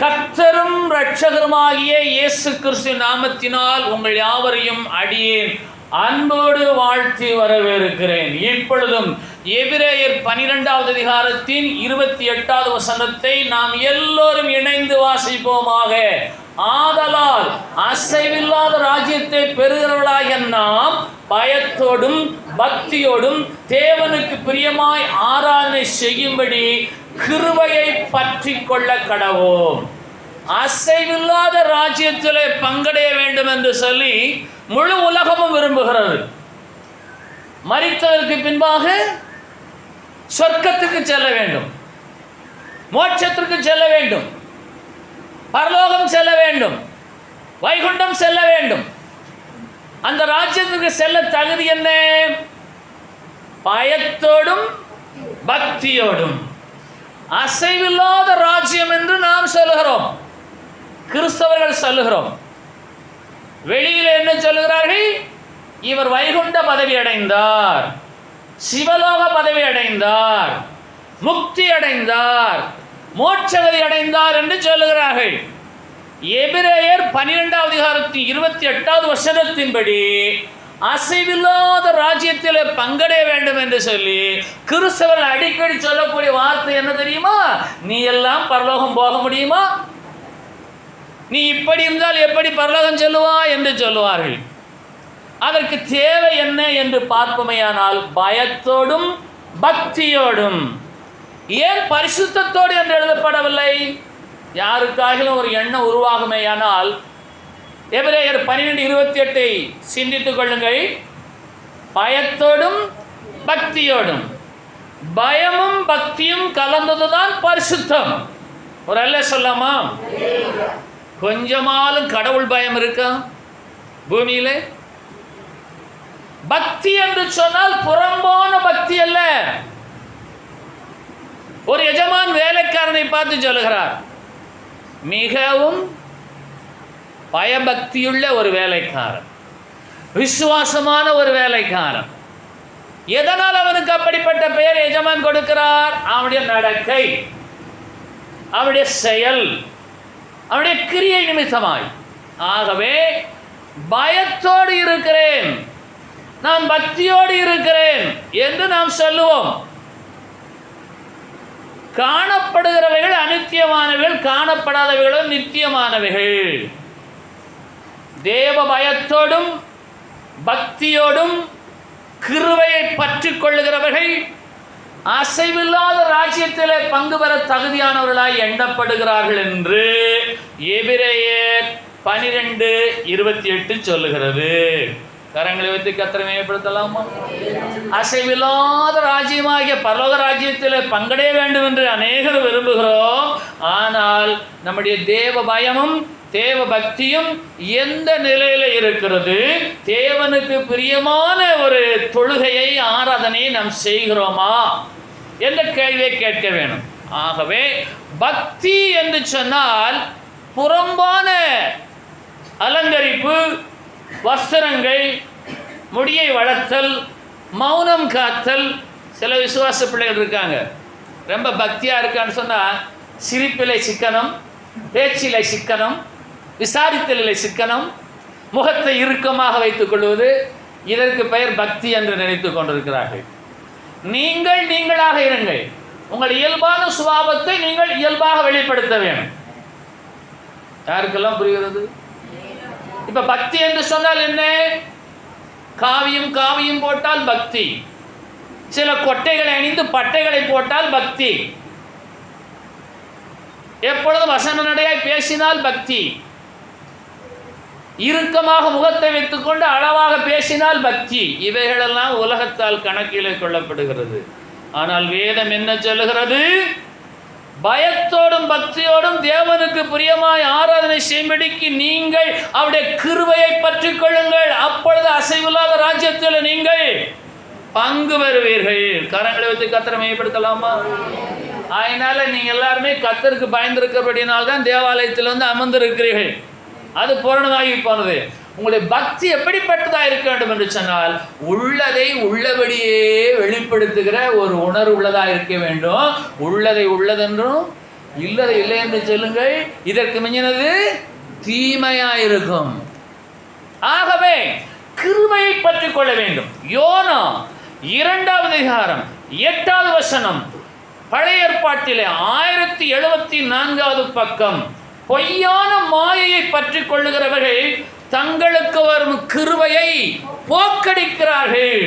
கர்த்தரும் இரட்சகருமாகிய இயேசு கிறிஸ்து நாமத்தினால் உங்கள் யாவரையும் அடியேன் அன்போடு வாழ்த்தி வரவேற்கிறேன். இப்பொழுதும் எபிரேயர் பனிரெண்டாவது அதிகாரத்தின் இருபத்தி எட்டாவது வசனத்தை நாம் எல்லோரும் இணைந்து வாசிப்போமாக. ஆதலால் அசைவில்லாத ராஜ்யத்தை பெறுகிறவளாக நாம் பயத்தோடும் பக்தியோடும் தேவனுக்கு பிரியமாய் ஆராதனை செய்யும்படி கிருவையை பற்றி கொள்ள கடவோம். அசைவில்லாத ராஜ்யத்தில் பங்கடைய வேண்டும் என்று சொல்லி முழு உலகமும் விரும்புகிறது. மறித்ததற்கு பின்பாக சொர்க்கத்துக்கு செல்ல வேண்டும். மோட்சத்திற்கு செல்ல வேண்டும். பரலோகம் செல்ல வேண்டும். வைகுண்டம் செல்ல வேண்டும். அந்த ராஜ்யத்துக்கு செல்ல தகுதி என்ன? பயத்தோடும் பக்தியோடும். அசைவில்லாத ராஜ்யம் என்று நாம் சொல்லுகிறோம். கிறிஸ்தவர்கள் சொல்லுகிறோம். வெளியில் என்ன சொல்லுகிறார்கள்? இவர் வைகுண்ட பதவி அடைந்தார் சிவலோக பதவி அடைந்தார் முக்தி அடைந்தார் மோட்சகதி அடைந்தார் என்று சொல்லுகிறார்கள். எபிரேயர் பன்னிரெண்டாவது அதிகாரத்தின் இருபத்தி எட்டாவது வசனத்தின்படி அசைவில்லாத ராஜ்யத்தில் பங்கடைய வேண்டும் என்று சொல்லி கிறிஸ்தவர்கள் அடிக்கடி சொல்லக்கூடிய வார்த்தை என்ன தெரியுமா? நீ எல்லாம் பரலோகம் போக முடியுமா? நீ இப்படி இருந்தால் எப்படி பரலோகம் சொல்லுவா? என்று சொல்லுவார்கள். அதற்கு தேவை என்ன என்று பார்ப்பமையானால் பயத்தோடும் பக்தியோடும். ஏன் பரிசுத்தத்தோடு என்று எழுதப்படவில்லை? யாருக்காகிலும் ஒரு எண்ணம் உருவாகுமேயானால் எபிரேயர் பன்னிரெண்டு இருபத்தி எட்டை சிந்தித்துக் கொள்ளுங்கள். பயத்தோடும் பக்தியோடும். பயமும் பக்தியும் கலந்ததுதான் பரிசுத்தம். ஒரு அல்ல சொல்லாமா கொஞ்சமாலும் கடவுள் பயம் இருக்கா? பூமியிலே? பக்தி என்று சொன்னால் புறம்போன பக்தி அல்ல. ஒரு எஜமான் வேலைக்காரனை பார்த்து சொல்லுகிறார் மிகவும் பயபக்தியுள்ள ஒரு வேலைக்காரன் விசுவாசமான ஒரு வேலைக்காரன். எதனால் அவனுக்கு அப்படிப்பட்ட பெயர் எஜமான் கொடுக்கிறார்? அவனுடைய நடக்கை அவனுடைய செயல் அவனுடைய கிரியை நிமித்தமாய். ஆகவே பயத்தோடு இருக்கிறேன். நான் பக்தியோடு இருக்கிறேன் என்று நாம் சொல்லுவோம். காணப்படுகிறவைகள் அனித்தியமானவைகள் காணப்படாதவைகளும் நித்தியமானவைகள். தேவ பயத்தோடும் பக்தியோடும் கிருவையை பற்றி கொள்ளுகிறவர்கள் அசைவில்லாத ராஜ்யத்திலே பங்கு பெற தகுதியானவர்களாய் எண்ணப்படுகிறார்கள் என்று எபிரேயர் பனிரெண்டு இருபத்தி எட்டு சொல்லுகிறது. கரங்களை வைத்து கத்திரமையப்படுத்தலாமா அசைவில்லாத ராஜ்யமாகிய பரலோக ராஜ்யத்தில் பங்கடைய வேண்டும் என்று அநேகர் விரும்புகிறோம். ஆனால் நம்முடைய தேவ பயமும் தேவ பக்தியும் எந்த நிலையில் இருக்கிறது? தேவனுக்கு பிரியமான ஒரு தொழுகையை ஆராதனையை நாம் செய்கிறோமா? என்ற கேள்வியை கேட்க வேணும். ஆகவே பக்தி என்று சொன்னால் புறம்பான அலங்கரிப்பு வஸ்திரங்கள் முடியை வளர்த்தல் மௌனம் காத்தல் சில விசுவாச பிள்ளைகள் இருக்காங்க. ரொம்ப பக்தியாக இருக்கான்னு சொன்னால் சிரிப்பிலை சிக்கனம் பேச்சிலை சிக்கனம் விசாரித்தலில் சிக்கனம் முகத்தை இறுக்கமாக வைத்துக் கொள்வது இதற்கு பெயர் பக்தி என்று நினைத்து கொண்டிருக்கிறார்கள். நீங்கள் நீங்களாக இருங்கள். உங்கள் இயல்பான சுபாவத்தை நீங்கள் இயல்பாக வெளிப்படுத்த வேண்டும். யாருக்கெல்லாம் புரிகிறது? இப்ப பக்தி என்று சொன்னால் என்ன? காவியும் காவியும் போட்டால் பக்தி. சில கொட்டைகளை அணிந்து பட்டைகளை போட்டால் பக்தி. எப்பொழுதும் வசன நடையாய் பேசினால் பக்தி. இறுக்கமாக முகத்தை வைத்துக்கொண்டு அளவாக பேசினால் பக்தி. இவைகளெல்லாம் உலகத்தால் கணக்கிலே கொள்ளப்படுகிறது. ஆனால் வேதம் என்ன சொல்லுகிறது? பயத்தோடும் பக்தியோடும் தேவனுக்கு பிரியமாய் ஆராதனை செய்யும்படிக்கு நீங்கள் அவருடைய கிருவையை பற்றி கொள்ளுங்கள். அப்பொழுது அசைவில்லாத ராஜ்யத்தில் நீங்கள் பங்கு பெறுவீர்கள். கரங்களை வைத்து கத்தரை மேம்படுத்தலாமா அதனால நீங்க எல்லாருமே கத்தருக்கு பயந்திருக்கிறபடினால்தான் தான் தேவாலயத்தில் வந்து அமர்ந்திருக்கிறீர்கள். அது பூரணமாகி போனது. உங்களுடைய பக்தி எப்படிப்பட்டதாக இருக்க வேண்டும் என்று சொன்னால் உள்ளதை உள்ளபடியே வெளிப்படுத்துகிற ஒரு உணர்வு உள்ளதாக இருக்க வேண்டும். உள்ளதை உள்ளதென்றும் இல்லதை இல்லை என்று சொல்லுங்கள். இதற்கு மிஞ்சினது தீமையாயிருக்கும் ஆகவே கிருமையை பற்றி கொள்ள வேண்டும். யோனா இரண்டாவது அதிகாரம் எட்டாவது வசனம். பழைய ஏற்பாட்டிலே ஆயிரத்தி எழுபத்தி நான்காவது பக்கம் பொய்யான மாயையை பற்றி கொள்ளுகிறவர்கள் தங்களுக்கு வரும் கிருவையை போக்கடிக்கிறார்கள்.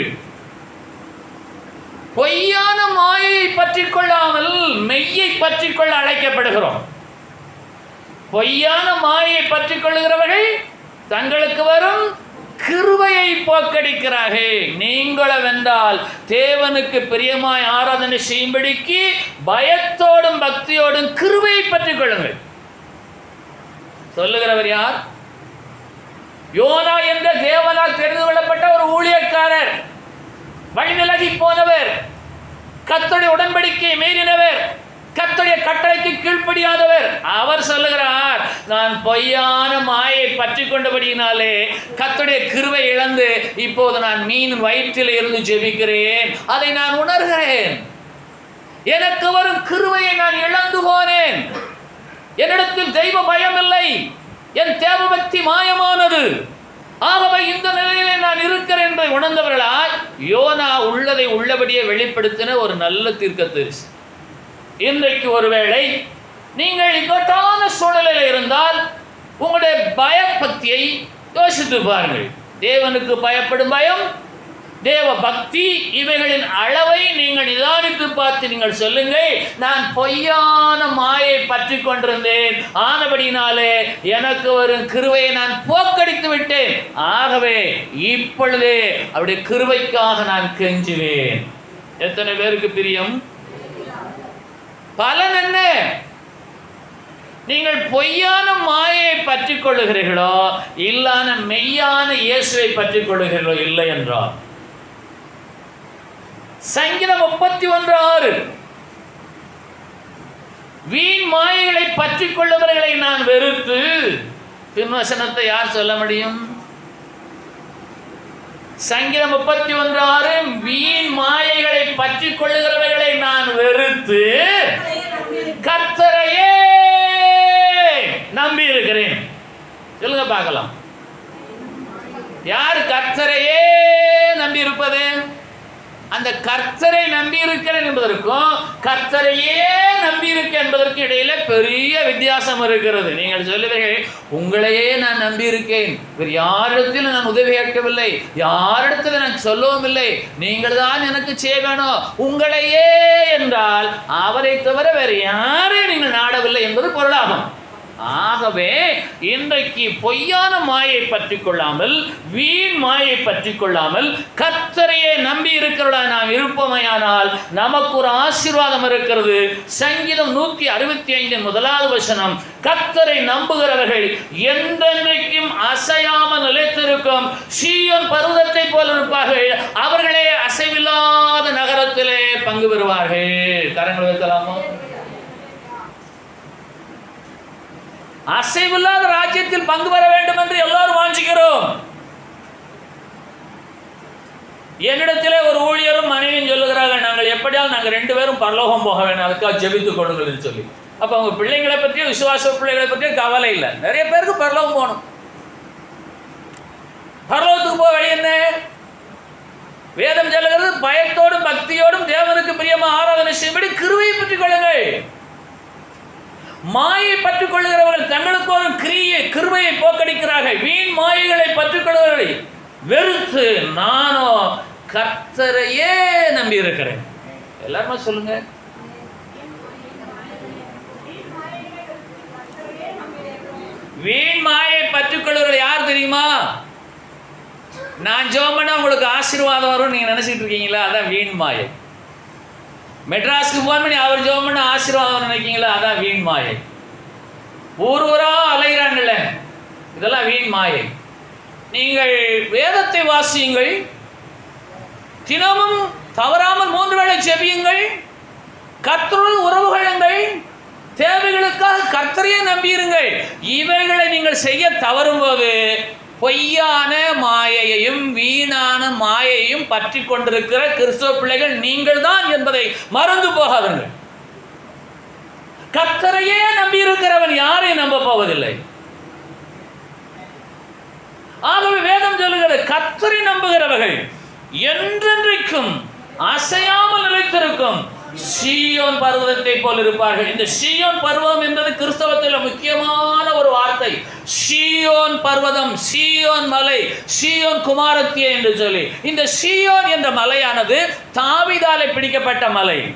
பொய்யான மாயை பற்றி கொள்ளாமல் மெய்யை பற்றி கொள்ள அழைக்கப்படுகிறோம். பொய்யான மாயை பற்றி கொள்ளுகிறவர்கள் தங்களுக்கு வரும் கிருவையை போக்கடிக்கிறார்கள். நீங்கள வென்றால் தேவனுக்கு பிரியமாய் ஆராதனை செய்யும்படிக்கு பயத்தோடும் பக்தியோடும் கிருவையை பற்றிக் கொள்ளுங்கள் சொல்லுகிறவர் யார்? யோனா என்ற தேவனால் தெரிந்து கொள்ளப்பட்ட ஒரு ஊழியக்காரர். வழிவிலகி போனவர். கத்தோடைய உடன்படிக்கையை மீறினவர். கத்தோடைய கட்டளைக்கு கீழ்ப்படியாதவர். அவர் சொல்லுகிறார் நான் பொய்யான மாயை பற்றி கொண்டபடியினாலே கத்தோடைய கிருவை இழந்து இப்போது நான் மீன் வயிற்றில் இருந்து ஜெபிக்கிறேன். அதை நான் உணர்கிறேன். எனக்கு வரும் கிருவையை நான் இழந்து போனேன். என்னிடத்தில் தெய்வ பயம் இல்லை. என் தேவபக்தி மாயமானது. ஆகவே இந்த நிலையிலே நான் இருக்கிறேன் என்று உணர்ந்தவர்களால் யோனா உள்ளதை உள்ளபடியே வெளிப்படுத்தின ஒரு நல்ல தீர்க்கதரிசி. இன்றைக்கு ஒருவேளை நீங்கள் இக்கட்டான சூழ்நிலையில் இருந்தால் உங்களுடைய பயபக்தியை யோசித்து பாருங்கள். தேவனுக்கு பயப்படும் பயம் தேவ பக்தி இவைகளின் அளவை நீங்கள் நிதானித்து பார்த்து நீங்கள் சொல்லுங்கள். நான் பொய்யான மாயை பற்றி கொண்டிருந்தேன். ஆனபடினாலே எனக்கு வரும் கிருவையை நான் போக்கடித்து விட்டேன். ஆகவே இப்பொழுதே அவருடைய கிருவைக்காக நான் கெஞ்சுவேன். எத்தனை பேருக்கு பிரியம்? பலன் என்ன? நீங்கள் பொய்யான மாயை பற்றி கொள்ளுகிறீர்களோ இல்லான மெய்யான இயேசுவை பற்றி கொள்ளுகிறீர்களோ இல்லை என்றால். சங்கீதம் முப்பத்தி ஒன்று ஆறு. வீண் மாயைகளை பற்றி கொள்ளுபவர்களை நான் வெறுத்து திருவசனத்தை யார் சொல்ல முடியும்? சங்கீதம் முப்பத்தி ஒன்று ஆறு வீண் மாயைகளை பற்றி கொள்ளுகிறவர்களை நான் வெறுத்து கர்த்தரையே நம்பி இருக்கிறேன் சொல்லுங்க பார்க்கலாம். யார் கர்த்தரையே நம்பி இருப்பது அந்த கர்த்தரை நம்பி இருக்கிறேன் என்பதற்கும் கர்த்தரையே நம்பி இருக்க என்பதற்கும் இடையில பெரிய வித்தியாசம் இருக்கிறது. நீங்கள் சொல்லுவீர்கள் உங்களையே நான் நம்பி இருக்கேன் வேறு யாரிடத்திலும் நான் உதவி கேட்கவில்லை. யாரிடத்தில் நான் சொல்லவும் இல்லை. நீங்கள் தான் எனக்கு செய்ய வேணும் உங்களையே என்றால் அவரை தவிர வேறு யாரையும் நீங்கள் நாடவில்லை என்பது பொருளாகும். ஆகவே இன்றைக்கு பொய்யான மாயை பற்றி கொள்ளாமல் வீண் மாயை பற்றி கொள்ளாமல் கத்தரையே நம்பி இருக்கிறதா நாம் இருப்பமையானால் நமக்கு ஒரு ஆசீர்வாதம் இருக்கிறது. சங்கீதம் நூற்றி அறுபத்தி ஐந்தின் முதலாவது வசனம் கத்தரை நம்புகிறவர்கள் என்றென்றைக்கும் அசையாமல் நிலைத்திருக்கும். சீயோன் பருவத்தை போல இருப்பார்கள். அவர்களே அசைவில்லாத நகரத்திலே பங்கு பெறுவார்கள். கரங்கள் வைக்கலாமா அசைவில்லாத ராஜ்யத்தில் பங்கு பெற வேண்டும் என்று எல்லாரும் வாஞ்சிக்கிறோம் என்னிடத்திலே ஒரு ஊழியரும் மனைவியும் சொல்லுகிறார்கள் நாங்கள் எப்படியாவது நாங்கள் ரெண்டு பேரும் பரலோகம் போக வேணும் அதுக்காக ஜெபித்து கொடுங்கள்னு என்று சொல்லி. அப்போ அவங்க பிள்ளைங்களை பற்றியும் விசுவாச பிள்ளைகளை பற்றியும் கவலை இல்லை. நிறைய பேருக்கு பரலோகம் போகணும். பரலோகத்துக்கு போக வழி என்ன? வேதம் சொல்லுகிறது பயத்தோடும் பக்தியோடும் தேவனுக்கு பிரியமா ஆராதனை செய்யும்படி கிருவையை பற்றிக் கொள்ளுங்கள். மாயை பற்றிக்கொள்கிறவர்கள் தங்களுக்கு ஒரு கிரியை கிருபையை போக்கடிக்கிறார்கள். வீண் மாயைகளை பற்றிக்கொள்கிறவர்களை வெறுத்து நானோ கர்த்தரையே நம்பி இருக்கிறேன் எல்லாருமே சொல்லுங்க. வீண் மாயை பற்றிக் யார் தெரியுமா? நான் ஜோம் உங்களுக்கு ஆசீர்வாதம் வரும் நீங்க நினைச்சிட்டு இருக்கீங்களா? அதான் வீண் மாயை. மெட்ராஸ்க்கு போன் பண்ணி அவர் ஜோம் பண்ண ஆசீர்வாதம் நினைக்கீங்களா? அதான் வீண் மாயை. ஊர் ஊரா அலைகிறாங்கல்ல இதெல்லாம் வீண் மாயை. நீங்கள் வேதத்தை வாசியுங்கள். தினமும் தவறாமல் மூன்று வேளை செபியுங்கள் கத்தருள் உறவு கொள்ளுங்கள். தேவைகளுக்காக கர்த்தரையே நம்பியிருங்கள். இவைகளை நீங்கள் செய்ய தவறும் போது பொய்யான மாயையையும் வீணான மாயையும் பற்றி கொண்டிருக்கிற கிறிஸ்தவ பிள்ளைகள் நீங்கள் தான் என்பதை மறந்து போகாதீர்கள். கத்தரையே நம்பி இருக்கிறவன் யாரையும் நம்ப போவதில்லை. ஆகவே வேதம் சொல்லுகிறது கத்தரை நம்புகிறவர்கள் என்றென்றைக்கும் அசையாமல் நிலைத்திருக்கும் சீயோன் பர்வதத்தை போல் இருப்பார்கள் இந்த சியோன் பருவம் என்பது கிறிஸ்தவத்தில் முக்கியமான ஒரு வார்த்தை. சீயோன் பர்வதம் சியோன் மலை சீயோன் குமாரத்திய என்று சொல்லி. இந்த சீயோன் என்ற மலையானது தாவிதாலை பிடிக்கப்பட்ட மலை.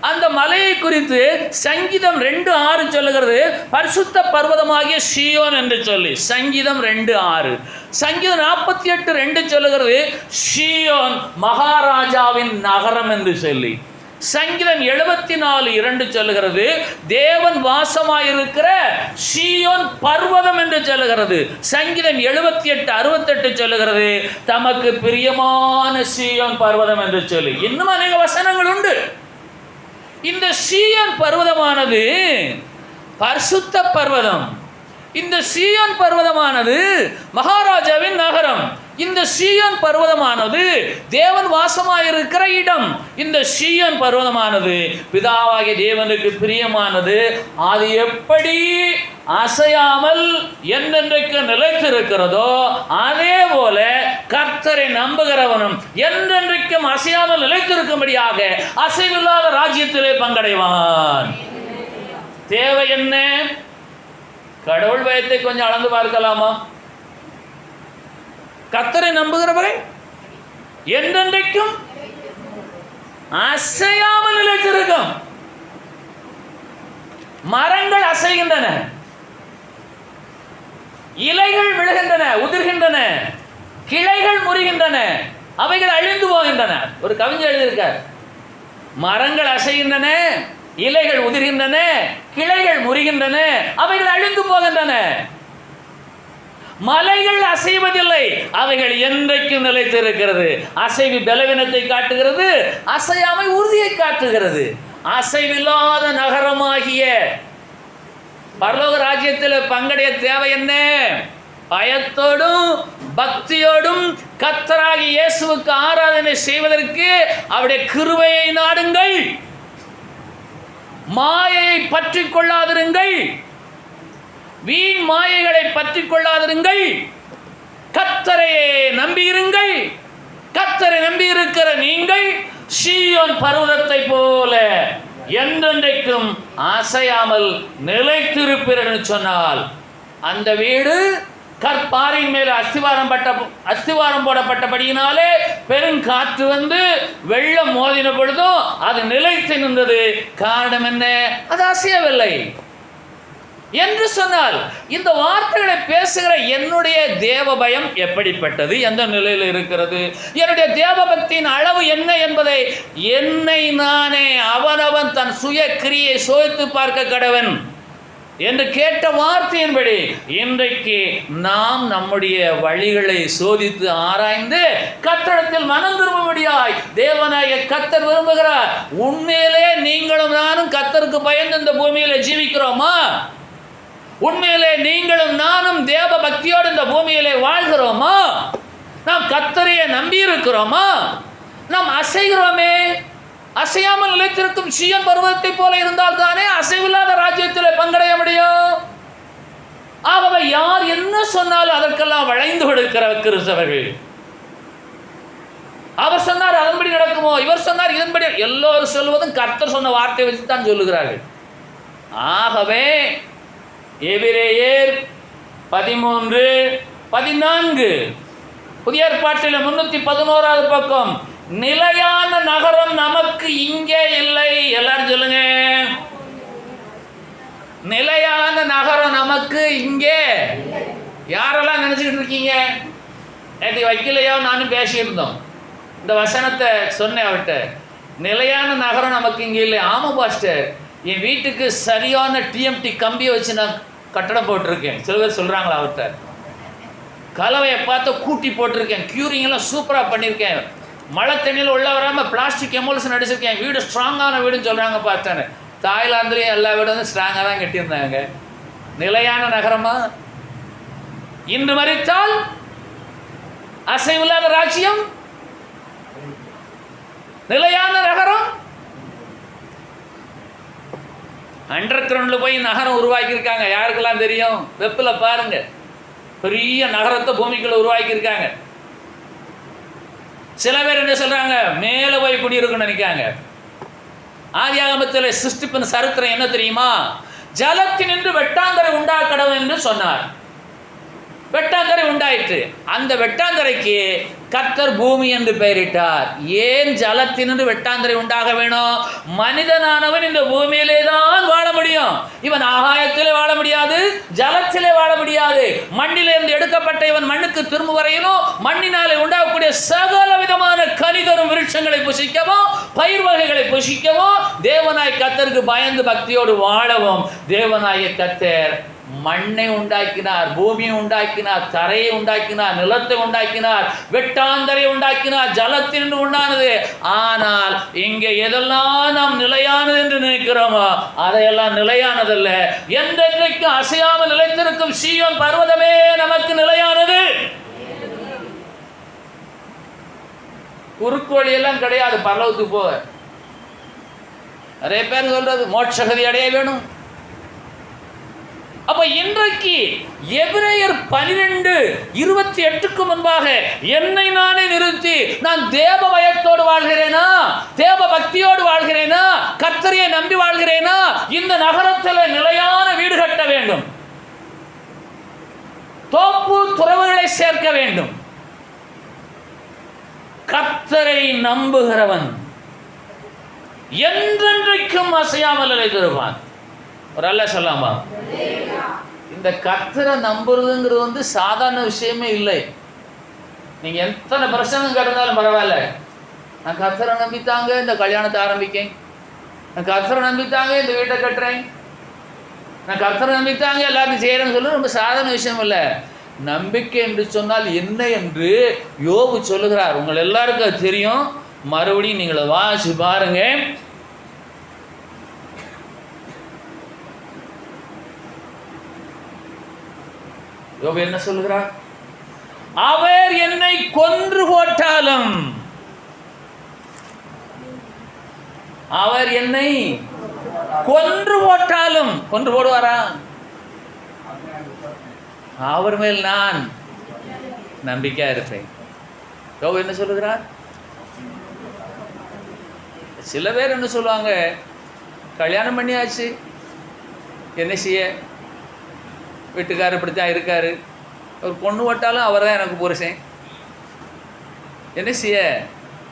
அந்த மலையை குறித்து சங்கீதம் ரெண்டு ஆறு சொல்லுகிறது. பரிசுத்த பர்வதமாகிய ஷியோன் என்று சொல்லி. சங்கீதம் ரெண்டு ஆறு. சங்கீதம் நாற்பத்தி எட்டு ரெண்டு சொல்லுகிறது. ஷியோன் மகாராஜாவின் நகரம் என்று சொல்லி. சங்கீதம் எழுபத்தி நாலு இரண்டு சொல்லுகிறது தேவன் வாசமாயிருக்கிற சீயோன் பர்வதம் என்று சொல்லுகிறது. சங்கீதம் எழுபத்தி எட்டு அறுபத்தெட்டு சொல்லுகிறது தமக்கு பிரியமான சீயோன் பர்வதம் என்று சொல்லி. இன்னும் அநேக வசனங்கள் உண்டு. இந்த சீயோன் பர்வதமானது பரிசுத்த பர்வதம். இந்த சீயோன் பர்வதமானது மகாராஜாவின் நகரம். இந்த சீயோன் பர்வதமானது தேவன் வாசமாயிருக்கிற இடம். இந்த சீயோன் பர்வதமானது பிதாவாகிய தேவனுக்கு பிரியமானது. அது எப்படி அசையாமல் என்றென்றைக்கு நிலைத்திருக்கிறதோ அதே போல கர்த்தரை நம்புகிறவனும் என்றென்றைக்கும் அசையாமல் நிலைத்திருக்கும்படியாக அசைவில்லாத ராஜ்யத்திலே பங்கடைவான். தேவை என்ன? கடவுள் பயத்தை கொஞ்சம் அளந்து பார்க்கலாமா? கத்தரை நம்புகிறவரை என்றென்றைக்கும் அசையாமல் நிலைத்திருக்கும். மரங்கள் அசைகின்றன. இலைகள் விழுகின்றன உதிர்கின்றன. கிளைகள் முறிகின்றன. அவைகள் அழிந்து போகின்றன. ஒரு கவிஞர் எழுதியிருக்கார். மரங்கள் அசைகின்றன இலைகள் உதிர்கின்றன கிளைகள் முறிகின்றன அவைகள் அழிந்து போகின்றன. மலைகள் அசைவதில்லை. அவைகள் என்றைக்கும் நிலைத்திருக்கிறது. அசைவு பலவீனத்தை காட்டுகிறது. அசையாமை உறுதியை காட்டுகிறது. அசைவில்லாத நகரமாகிய பரலோக ராஜ்யத்தில் பங்கடைய தேவை என்ன? பயத்தோடும் பக்தியோடும் கத்தராகி இயேசுவுக்கு ஆராதனை செய்வதற்கு அவருடைய கிருவையை நாடுங்கள். மாயையை பற்றி கொள்ளாதிருங்கள். வீண் மாயைகளை பற்றி கொள்ளாதிருங்கள். கத்தரையே நம்பியிருங்கள். கத்தரை நம்பியிருக்கிற நீங்கள் ஸ்ரீயோன் பருவத்தை போல என்றென்றைக்கும் அசையாமல் நிலைத்திருப்பீர்கள் சொன்னால் அந்த வீடு கற்பாரின் மேல் அஸ்திவாரம் பட்ட அஸ்திவாரம் போடப்பட்டபடியினாலே பெருங்காற்று வந்து வெள்ளம் மோதின பொழுதும் அது நிலைத்து நின்றது. காரணம் என்ன? அது அசையவில்லை. என்று சொன்னால் இந்த வார்த்தைகளை பேசுகிற என்னுடைய தேவ பயம் எப்படிப்பட்டது? எந்த நிலையில் இருக்கிறது? என்னுடைய தேவபக்தியின் அளவு என்ன என்பதை என்னை நானே அவனவன் தன் சுய கிரியை சோதித்து பார்க்க கடவன் என்று கேட்ட வார்த்தையின்படி இன்றைக்கு நாம் நம்முடைய வழிகளை சோதித்து ஆராய்ந்து கத்தடத்தில் மனம் திரும்பும்படியாய் தேவனாய கத்தர் விரும்புகிறார். உண்மையிலே நீங்களும் நானும் கத்தருக்கு பயந்து இந்த பூமியில் ஜீவிக்கிறோமா? உண்மையிலே நீங்களும் நானும் தேவ பக்தியோடு இந்த பூமியிலே வாழ்கிறோமா? நாம் கத்தரையை நம்பி இருக்கிறோமா நாம் அசைகிறோமே? அசையாமல் நிலைத்திருக்கும் சியன் பருவத்தை போல இருந்தால் தானே அசைவில்லாத ராஜ்யத்தில் பங்கடைய முடியும்? ஆகவே யார் என்ன சொன்னாலும் அதற்கெல்லாம் வளைந்து கொடுக்கிற கிறிஸ்தவர்கள். அவர் சொன்னார் அதன்படி நடக்குமோ? இவர் சொன்னார் இதன்படி எல்லோரும் சொல்வதும் கர்த்தர் சொன்ன வார்த்தை வச்சு தான் சொல்லுகிறார்கள். ஆகவே எபிரேயர் பதிமூன்று பதினான்கு. புதிய ஏற்பாட்டில் முன்னூற்றி பதினோராவது பக்கம். நிலையான நகரம் நமக்கு இங்கே இல்லை. எல்லாரும் சொல்லுங்க. நிலையான நகரம் நமக்கு இங்கே. யாரெல்லாம் நினச்சிக்கிட்டு இருக்கீங்க? நேற்று வைக்கலையோ நானும் பேசியிருந்தோம். இந்த வசனத்தை சொன்னேன் அவர்கிட்ட. நிலையான நகரம் நமக்கு இங்கே இல்லை. ஆமாம் பாஸ்டர். என் வீட்டுக்கு சரியான டிஎம்டி கம்பியை வச்சு நான் கட்டடம் போட்டிருக்கேன். சில பேர் சொல்கிறாங்களா அவர்கிட்ட? கலவையை பார்த்து கூட்டி போட்டிருக்கேன். க்யூரிங்கெல்லாம் எல்லாம் சூப்பராக பண்ணியிருக்கேன் மழை தண்ணியில் உள்ள வராமல் பிளாஸ்டிக் எமோல்ஸ் அடிச்சிருக்கேன். வீடு ஸ்ட்ராங்கான வீடுன்னு சொல்கிறாங்க பார்த்தேன்னு தாய்லாந்துலேயும் எல்லா வீடும் வந்து ஸ்ட்ராங்காக தான் கட்டியிருந்தாங்க. நிலையான நகரமாக இன்று மறித்தால் அசைவில்லாத ராஜ்யம்? நிலையான நகரம்? அண்டர் கிரவுண்டில் போய் நகரம் உருவாக்கியிருக்காங்க. யாருக்கெல்லாம் தெரியும்? வெப்பில் பாருங்க. பெரிய நகரத்தை பூமிக்குள்ளே உருவாக்கியிருக்காங்க. சில பேர் என்ன சொல்கிறாங்க மேலே போய் குடியிருக்குன்னு நினைக்காங்க. ஆதியாகமத்தில் சிருஷ்டிப்பின் சரித்திரம் என்ன தெரியுமா? ஜலத்தினின்று வெட்டாந்தரை உண்டாக்கடவு என்று சொன்னார். வெட்டாந்தரை உண்டாயிற்று. அந்த வெட்டாந்தரைக்கு கர்த்தர் பூமி என்று பெயரிட்டார். ஏன் ஜலத்தினின்று வெட்டாந்தரை உண்டாக வேணும்? மனிதனானவன் இந்த பூமியிலே தான் வாழ முடியும். இவன் ஆகாயத்திலே வாழ முடியாது ஜலத்திலே வாழ முடியாது. மண்ணிலிருந்து எடுக்கப்பட்ட இவன் மண்ணுக்கு திரும்ப வரையிலும் மண்ணினாலே உண்டாகக்கூடிய சகல விதமான கனிதரும் விருட்சங்களை புசிக்கவும் பயிர் வகைகளை புசிக்கவும் தேவனாய் கத்தருக்கு பயந்து பக்தியோடு வாழவும். தேவனாய கத்தர் மண்ணை உண்டாக்கினார் பூமியை உண்டாக்கினார் தரையை உண்டாக்கினார் நிலத்தை உண்டாக்கினார் வெட்டாந்தரை உண்டாக்கினார் ஜலத்தின் உண்டானது. ஆனால் இங்கே எதெல்லாம் நாம் நிலையானது என்று நினைக்கிறோமோ அதையெல்லாம் நிலையானதல்ல. என்றென்றைக்கு அசையாமல் நிலைத்திருக்கும் சீயோன் பர்வதமே நமக்கு நிலையானது. குறுக்கு வழியெல்லாம் கிடையாது பரலவத்துக்கு போக. நிறைய பேர் சொல்றது மோட்சகதி அடைய வேணும். அப்ப இன்றைக்கு எபிரேயர் பனிரெண்டு இருபத்தி எட்டுக்கு முன்பாக என்னை நானே நிறுத்தி நான் தேவ பயத்தோடு வாழ்கிறேனா? தேவ பக்தியோடு வாழ்கிறேனா? கர்த்தரையை நம்பி வாழ்கிறேனா? இந்த நகரத்தில் நிலையான வீடு கட்ட வேண்டும். தோப்பு துறவுகளை சேர்க்க வேண்டும். கர்த்தரை நம்புகிறவன் என்றென்றைக்கும் அசையாமல் நிலைத்திருப்பான் ஒரு அல்ல சொல்லாமா இந்த கர்த்தரை நம்புறதுங்கிறது வந்து சாதாரண விஷயமே இல்லை. நீங்கள் எத்தனை பிரசங்கம் கிடந்தாலும் பரவாயில்ல. நான் கர்த்தரை நம்பித்தாங்க இந்த கல்யாணத்தை ஆரம்பிக்கேன். நான் கர்த்தரை நம்பித்தாங்க இந்த வீட்டை கட்டுறேன். நான் கர்த்தரை நம்பித்தாங்க எல்லாத்தையும் செய்கிறேன்னு சொல்லி ரொம்ப சாதாரண விஷயம் இல்லை. நம்பிக்கை என்று சொன்னால் என்ன என்று யோபு சொல்லுகிறார். உங்கள் எல்லாருக்கும் அது தெரியும். மறுபடியும் நீங்கள் வாசி பாருங்கள் யோபு என்ன சொல்லுகிறார்? அவர் என்னை கொன்று போட்டாலும் அவர் என்னை கொன்று போட்டாலும் கொன்று போடுவாரா? அவர் மேல் நான் நம்பிக்கையா இருப்பேன். யோபு என்ன சொல்லுகிறார்? சில பேர் என்ன சொல்லுவாங்க கல்யாணம் பண்ணியாச்சு. என்ன செய்ய? வீட்டுக்காரர் இப்படி தான் இருக்காரு. ஒரு பொண்ணு ஓட்டாலும் அவர் தான் எனக்கு புருஷன். என்ன செய்ய?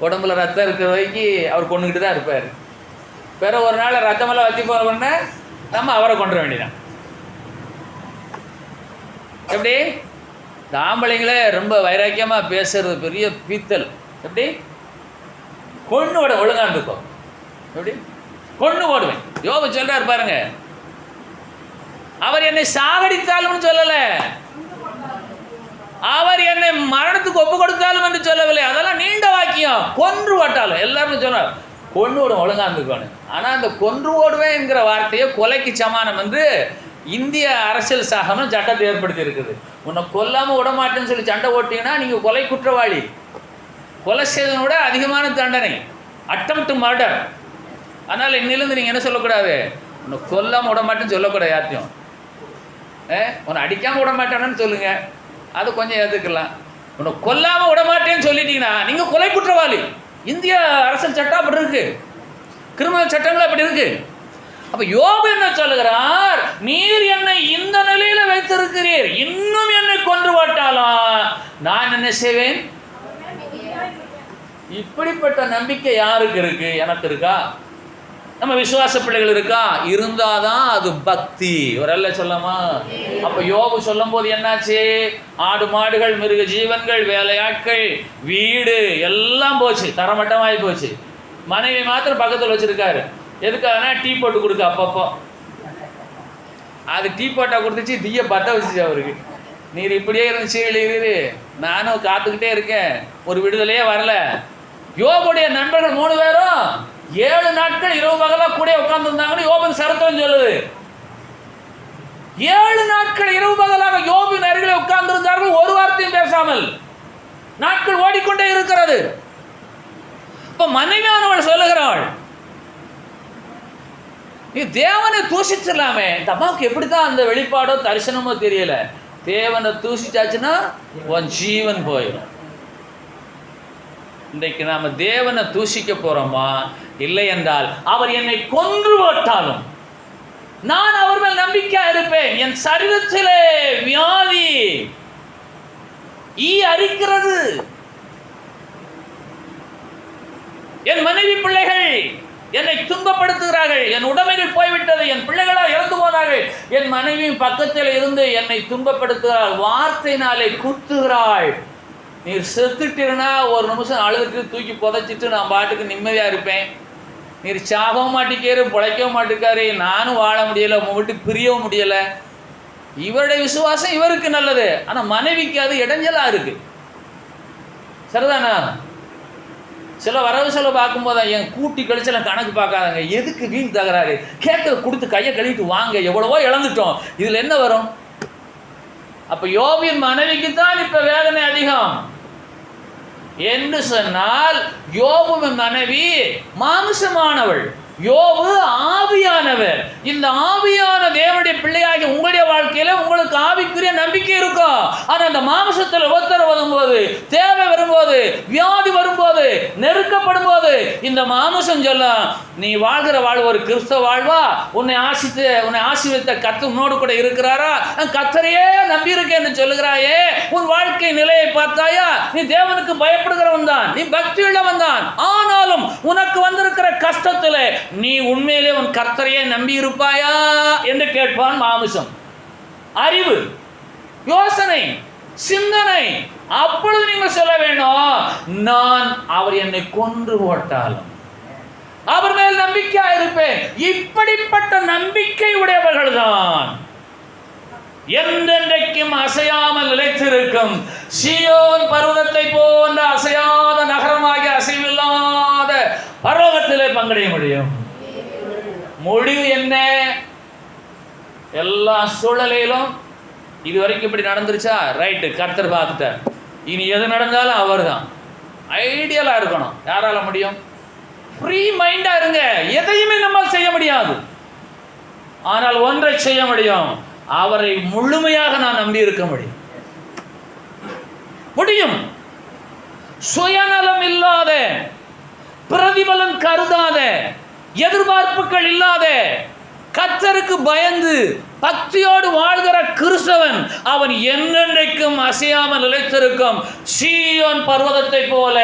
உடம்புல ரத்தம் இருக்கிற வரைக்கும் அவர் கொண்டுக்கிட்டு தான் இருப்பார். பிற ஒரு நாள் ரத்தமெல்லாம் வத்தி போகிறோம்னா நம்ம அவரை கொண்டு வேண்டியதான் எப்படி? இந்த ஆம்பளைங்களே ரொம்ப வைராக்கியமாக பேசுறது பெரிய பீத்தல். எப்படி? கொண்டு விட ஒழுங்கா இருந்துக்கோ எப்படி? கொண்டு ஓடுவேன் யோபு சொல்கிறார் பாருங்க. அவர் என்னை சாகடித்தாலும் சொல்லலை. அவர் என்னை மரணத்துக்கு ஒப்பு கொடுத்தாலும் என்று சொல்லவில்லை. அதெல்லாம் நீண்ட வாக்கியம். கொன்று ஓட்டாலும். எல்லாருமே சொன்னார் கொன்று ஓடும் ஒழுங்காக இருந்துக்கோணும் ஆனால் அந்த கொன்று ஓடுவேங்கிற வார்த்தையை கொலைக்கு சமானம் என்று இந்திய அரசியல் சாகனம் சட்டத்தை ஏற்படுத்தி இருக்குது உன்னை கொல்லாமல் விடமாட்டேன்னு சொல்லி சண்டை ஓட்டிங்கன்னா நீங்கள் கொலை குற்றவாளி. கொலை செய்ததை விட அதிகமான தண்டனை. Attempt to murder. அதனால் இன்னிலிருந்து நீங்கள் என்ன சொல்லக்கூடாது? உன்னை கொல்லாமல் விடமாட்டேன்னு சொல்லக்கூடாது யார்த்தையும் உன்னை அடிக்காமல் விட மாட்டேன்னு சொல்லுங்க. அது கொஞ்சம் ஏற்றுக்கலாம் உன்னை கொல்லாமல் விட மாட்டேன்னு சொல்லிட்டீங்கன்னா நீங்கள் கொலை குற்றவாளி. இந்திய அரசியல் சட்டம் அப்படி இருக்கு. கிரிமினல் சட்டங்கள் அப்படி இருக்கு. அப்போ யோபு என்ன சொல்லுகிறார்? நீர் என்னை இந்த நிலையில வைத்திருக்கிறீர். இன்னும் என்னை கொன்று வாட்டாலும் நான் என்ன செய்வேன்? இப்படிப்பட்ட நம்பிக்கை யாருக்கு இருக்கு? எனக்கு இருக்கா? நம்ம விசுவாச பிள்ளைகள் இருக்கா? இருந்தாதான் அது பக்தி. ஒரு அல்ல சொல்லாமா? அப்ப சொல்லும்போது சொல்லும் போது என்னாச்சு? ஆடு மாடுகள் மிருக ஜீவன்கள் வேலையாட்கள் வீடு எல்லாம் போச்சு. தரமட்டமாகி போச்சு. மனைவி மாத்திரம் பக்கத்தில் வச்சிருக்காரு. எதுக்காகனா டீ போட்டு கொடுக்க அப்பப்போ. அது டீ போட்டா கொடுத்துச்சு தீய பட்ட வச்சுச்சு அவருக்கு. நீர் இப்படியே இருந்துச்சு இரு நானும் காத்துக்கிட்டே இருக்கேன். ஒரு விடுதலையே வரல. யோகுடைய நண்பர்கள் மூணு பேரும் ஏழு நாட்கள் இரவு பகலாக கூட உட்கார்ந்துருந்தாங்கன்னு யோபன் சரத்தம் சொல்லுது. ஏழு நாட்கள் இரவு பகலாக யோபின் அருகிலே உட்கார்ந்திருந்தார்கள் ஒரு வார்த்தையும் பேசாமல். நாட்கள் ஓடிக்கொண்டே இருக்கிறது. இப்போ மனைவியானவள் சொல்லுகிறாள் நீ தேவனை தூஷிச்சிடலாமே. இந்த அம்மாவுக்கு எப்படி தான் அந்த வெளிப்பாடோ தரிசனமோ தெரியல. தேவனை தூஷிச்சாச்சுன்னா உன் ஜீவன் போயிடும். இன்றைக்கு நாம தேவனை தூஷிக்க போறோமா? இல்லை என்றால் அவர் என்னை கொன்று போட்டாலும் நான் அவர் மேல் நம்பிக்கையா இருப்பேன். என் சரீரத்திலே வியாதி ஈ அரிக்கிறது. என் மனைவி பிள்ளைகள் என்னை துன்பப்படுத்துகிறார்கள். என் உடமைகள் போய்விட்டது. என் பிள்ளைகளா இறந்து போனார்கள். என் மனைவியும் பக்கத்தில் இருந்து என்னை துன்பப்படுத்துகிறாள். வார்த்தையினாலே குத்துகிறாள். நீர் செத்துட்டீங்கன்னா ஒரு நிமிஷம் அழுதுட்டு தூக்கி புதைச்சிட்டு நான் பாட்டுக்கு நிம்மதியாக இருப்பேன். நீர் சாகவும் மாட்டிக்காரு பிழைக்கவும் மாட்டிருக்காரு நானும் வாழ முடியலை உங்க விட்டு பிரியவும் முடியலை. இவருடைய விசுவாசம் இவருக்கு நல்லது. ஆனால் மனைவிக்கு அது இடைஞ்சலாக இருக்கு. சரிதானா? சில வரவு செலவு பார்க்கும்போது என் கூட்டி கழிச்சல கணக்கு பார்க்காதங்க. எதுக்கு வீண் தகராறு? கேட்க கொடுத்து கையை கழுவிட்டு வாங்க. எவ்வளவோ இழந்துட்டோம். இதில் என்ன வரும்? அப்போ யோபியின் மனைவிக்கு தான் இப்போ வேதனை அதிகம். என்று சொன்னால் யோபுவின் மனைவி மாமிசமானவள். யோவு ஆவியானவர். இந்த ஆவியான தேவனுடைய பிள்ளையாகி உங்களுடைய வாழ்க்கையில உங்களுக்கு ஆவிக்குரிய நம்பிக்கை இருக்கும் ஆனால் அந்த மாம்சத்தில் ஒத்தர வரும்போது தேவை வரும்போது வியாதி வரும்போது நெருக்கப்படும் போது இந்த மாம்சம் சொல்லும் நீ வாழ்கிற வாழ்வு ஒரு கிறிஸ்தவ வாழ்வா? உன்னை ஆசித்து உன்னை ஆசீர்வதித்த கத்து உன்னோடு கூட இருக்கிறாரா? கத்தரையே நம்பி இருக்கேன்னு சொல்லுகிறாயே. உன் வாழ்க்கை நிலையை பார்த்தாயா? நீ தேவனுக்கு பயப்படுகிறவன் தான். நீ பக்தி உள்ளவன் தான். ஆனாலும் உனக்கு வந்திருக்கிற கஷ்டத்தில் நீ உண்மையிலே உன் கர்த்தரையே நம்பி இருப்பாயா என்று கேட்பான் மாமிசம். அறிவு யோசனை சிந்தனை அப்பொழுது நீங்கள் சொல்ல வேண்டும் நான் அவர் என்னை கொன்று போட்டாலும் அவர் மேல் நம்பிக்கையா இருப்பேன். இப்படிப்பட்ட நம்பிக்கை உடையவர்கள் தான் என்றென்றைக்கும் அசையாமல் நிலைத்திருக்கும். சியோன் பருவத்தை போன்ற அசையாத நகரமாகி அசைவில்லாம் பங்கடைய முடியும். முடிவு என்ன? எல்லா சூழலையிலும் இது வரைக்கும் இப்படி நடந்துருச்சா? ரைட்டு கர்த்தர் பார்த்துட்டார். இனி எது நடந்தாலும் அவர் தான் ஐடியலாக இருக்கணும். யாரால முடியும்? ஃப்ரீ மைண்டா இருங்க. எதையுமே நம்மால் செய்ய முடியாது. ஆனால் ஒன்றை செய்ய முடியும். அவரை முழுமையாக நான் நம்பி இருக்க முடியும். முடியும். சுயநலம் இல்லாத பிரதிபலன் கருதாத எதிர்பார்ப்புகள் இல்லாத கத்தருக்கு பயந்து பக்தியோடு வாழ்கிற கிறிஸ்தவன் அவன் என்னென்றைக்கும் அசையாமல் நிலைத்திருக்கும். சீயோன் பர்வதத்தை போல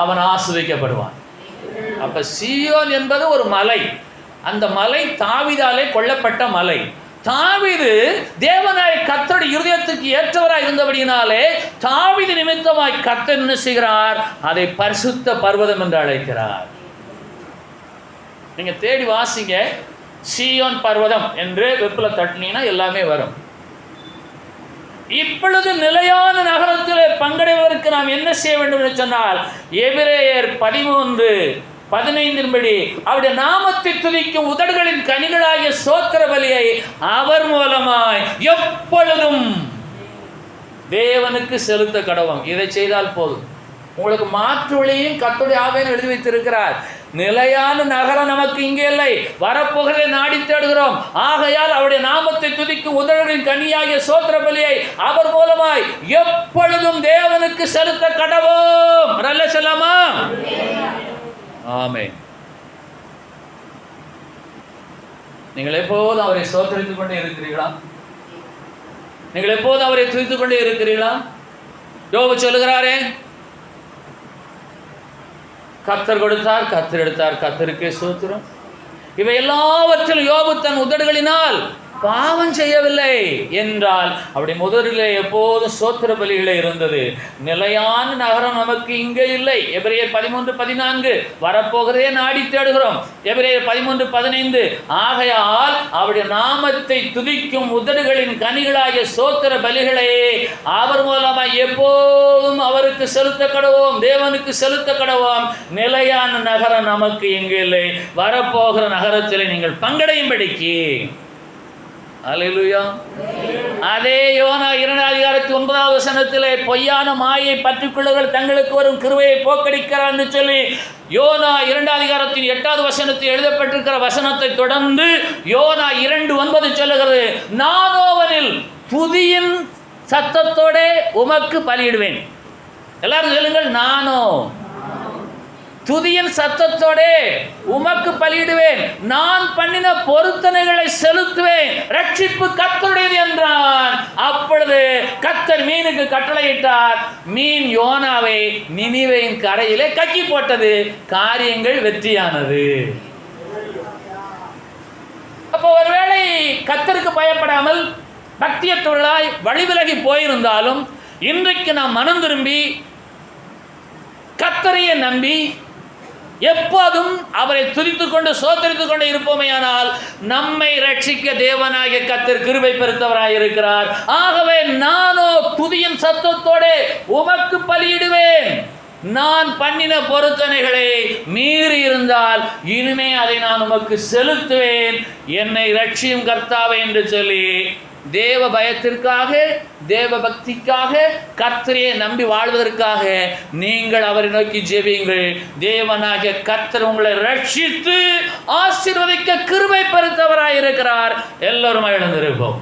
அவன் ஆஸ்வதிக்கப்படுவான் அப்ப சீயோன் என்பது ஒரு மலை. அந்த மலை தாவிதாலே கொல்லப்பட்ட மலை. தாவிது தேவனாய் கத்தருடைய இருதயத்துக்கு ஏற்றவராய் இருந்தபடியினாலே தாவிது நிமித்தமாய் கத்தர் என்ன செய்கிறார்? அதை பரிசுத்த பர்வதம் என்று அழைக்கிறார். நீங்க தேடி வாசிங்க. சீயோன் பர்வதம் என்று வெப்பில் தட்டினீங்கன்னா எல்லாமே வரும். இப்பொழுது நிலையான நகரத்தில் பங்கடைவதற்கு நாம் என்ன செய்ய வேண்டும் என்று சொன்னால் எபிரேயர் பதிமூன்று பதினைந்தின்படி அவருடைய நாமத்தை துதிக்கும் உதடுகளின் கனிகளாகிய சோத்திர பலியை அவர் மூலமாய் எப்பொழுதும் தேவனுக்கு செலுத்த கடவும் இதை செய்தால் போதும். உங்களுக்கு மாற்று வழியும் கத்துடைய ஆவேன் எழுதி வைத்திருக்கிறார். நிலையான நகரம் நமக்கு இங்கே இல்லை. வரப்போகிறதை நாடி தேடுகிறோம். ஆகையால் அவருடைய நாமத்தை துதிக்கும் உதடுகளின் கனியாகிய சோத்திர பலியை அவர் மூலமாய் எப்பொழுதும் தேவனுக்கு செலுத்த கடவோம் நல்ல செல்லாமா? ஆமேன். நீங்கள் எப்போது அவரை சோத்தரித்துக் கொண்டே இருக்கிறீர்களா? நீங்கள் எப்போது அவரை துதித்துக் கொண்டே இருக்கிறீர்களா? யோபு சொல்லுகிறாரே கத்தர் கொடுத்தார் கத்தர் எடுத்தார் கத்தருக்கே சோத்திரம். இவை எல்லாவற்றிலும் யோபு தன் உதடுகளினால் பாவம் செய்யவில்லை என்றால் அப்படி முதலிலே எப்போதும் சோத்திர பலிகளே இருந்தது. நிலையான நகரம் நமக்கு இங்கே இல்லை. எபிரேயர் பதிமூன்று பதினான்கு வரப்போகிறதே நாடி தேடுகிறோம். எபிரேயர் பதிமூன்று பதினைந்து ஆகையால் அவருடைய நாமத்தை துதிக்கும் உதடுகளின் கனிகளாகிய சோத்திர பலிகளே அவர் மூலமாக எப்போதும் அவருக்கு செலுத்த கடவோம் தேவனுக்கு செலுத்த கடவோம் நிலையான நகரம் நமக்கு இங்கு இல்லை. வரப்போகிற நகரத்தில் நீங்கள் பங்கடையும்படிக்கு அலையிலுயா அதே யோனா இரண்டாம் அதிகாரத்தி ஒன்பதாவது வசனத்திலே பொய்யான மாயை பற்றிக்கொள்ளுகள் தங்களுக்கு வரும் கிருவையை போக்கடிக்கிறார் என்று சொல்லி யோனா இரண்டாம் அதிகாரத்தின் எட்டாவது வசனத்தில் எழுதப்பட்டிருக்கிற வசனத்தை தொடர்ந்து யோனா இரண்டு ஒன்பது சொல்லுகிறது நானோவனில் புதியின் சத்தத்தோட உமக்கு பலியிடுவேன். எல்லாரும் சொல்லுங்கள் நானோ துதியின் சத்தத்தோடே உமக்கு பலியிடுவேன். நான் பண்ணின பொருத்தனைகளை செலுத்துவேன். ரட்சிப்பு கத்தருடையது என்றான். அப்பொழுது கத்தர் மீனுக்கு கட்டளையிட்டார். மீன் யோனாவை நினைவையின் கரையிலே கக்கி போட்டது. காரியங்கள் வெற்றியானது. அப்போ ஒருவேளை கத்தருக்கு பயப்படாமல் பக்தியற்றவர்களாய் வழிவிலகி போயிருந்தாலும் இன்றைக்கு நாம் மனம் திரும்பி கத்தரையை நம்பி எப்போதும் அவரை துதித்து கொண்டு சோத்தரித்துக் கொண்டு இருப்போமையானால் நம்மை ரட்சிக்க தேவனாகிய கத்தர் கிருபை பெருத்தவராய் இருக்கிறார். ஆகவே நானோ துதியின் சத்தத்தோட உமக்கு பலியிடுவேன். நான் பண்ணின பொருத்தனைகளை மீறி இருந்தால் இனிமே அதை நான் உமக்கு செலுத்துவேன். என்னை ரட்சியும் கர்த்தாவே என்று சொல்லி தேவ பயத்திற்காக தேவ பக்திக்காக கர்த்தரையே நம்பி வாழ்வதற்காக நீங்கள் அவரை நோக்கி ஜெபியுங்கள். தேவனாகிய கர்த்தர் உங்களை ரட்சித்து ஆசீர்வதிக்க கிருமை பெருத்தவராய் இருக்கிறார் எல்லோரும் எழுந்திருப்போம்